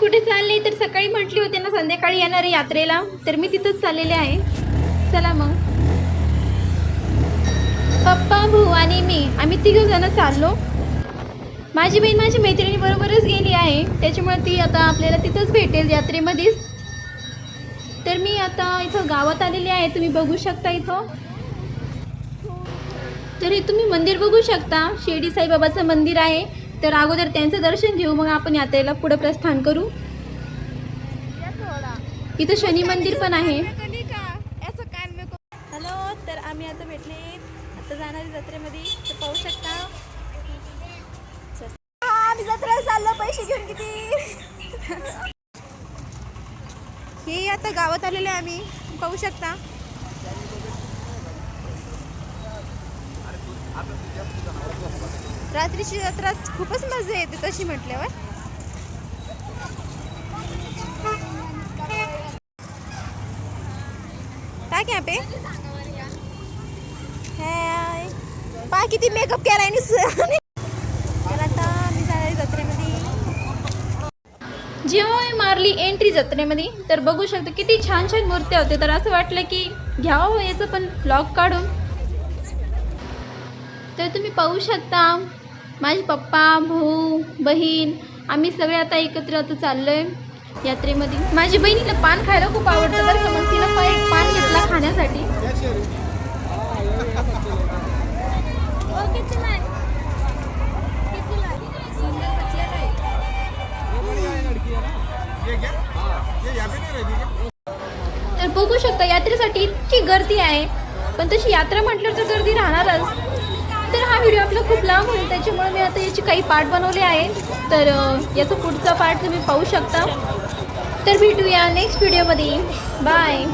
कुठे चालले? तर सकाळी म्हटली होते ना संध्याकाळी येणार आहे यात्रेला. तर मी तिथंच चाललेले आहे. चला मग. पप्पा भाऊ आणि मी आम्ही तिघं जण चाललो. माझी बहीण माझ्या मैत्रिणी बरोबरच गेली आहे. त्याच्यामुळे ती आता आपल्याला तिथंच भेटेल यात्रेमध्येच. तर मी आता इथं गावात आलेली आहे. तुम्ही बघू शकता इथं. तर हे तुम्ही मंदिर बघू शकता. शिर्डी साईबाबाचं मंदिर आहे. तर अगोदर त्यांचं दर्शन घेऊ मग आपण यात्रेला पुढे प्रस्थान करू. इथं शनी मंदिर पण आहे. हॅलो तर आम्ही आता भेटले. आता जाणारी जत्रेमध्ये. तर पाहू शकता. आम्ही जत्रेला चाललो पैसे घेऊन किती? हे आता गावात आलेले आम्ही. पाहू शकता. रात्रीची जत्रा खूपच मजा येते तशी म्हटल्यावर. काय क्या पे पा किती मेकअप केलाय आणि मी जत्रेमध्ये. जेव्हा मी मारली एंट्री जत्रेमध्ये तर बघू शकतो किती छान छान मूर्त्या होते. तर असं वाटलं की घ्यावं याचं पण ब्लॉग काढून. तर तुम्ही पाहू शकता माझे पप्पा भाऊ बहीण आम्ही सगळे आता एकत्र आता चाललोय यात्रेमध्ये. माझ्या बहिणीला पान खायला खूप आवडतं बरं का मग तिला एक पान घेतला खाण्यासाठी. तर बघू शकता यात्रेसाठी इतकी गर्दी आहे. पण तशी यात्रा म्हटलं तर गर्दी राहणारच. व्हिडिओ आपला खूप लांब होईल त्याच्यामुळे मी आता याची काही पार्ट बनवले आहे. तर याचा पुढचा पार्ट तुम्ही पाहू शकता. तर भेटूया नेक्स्ट व्हिडिओमध्ये बाय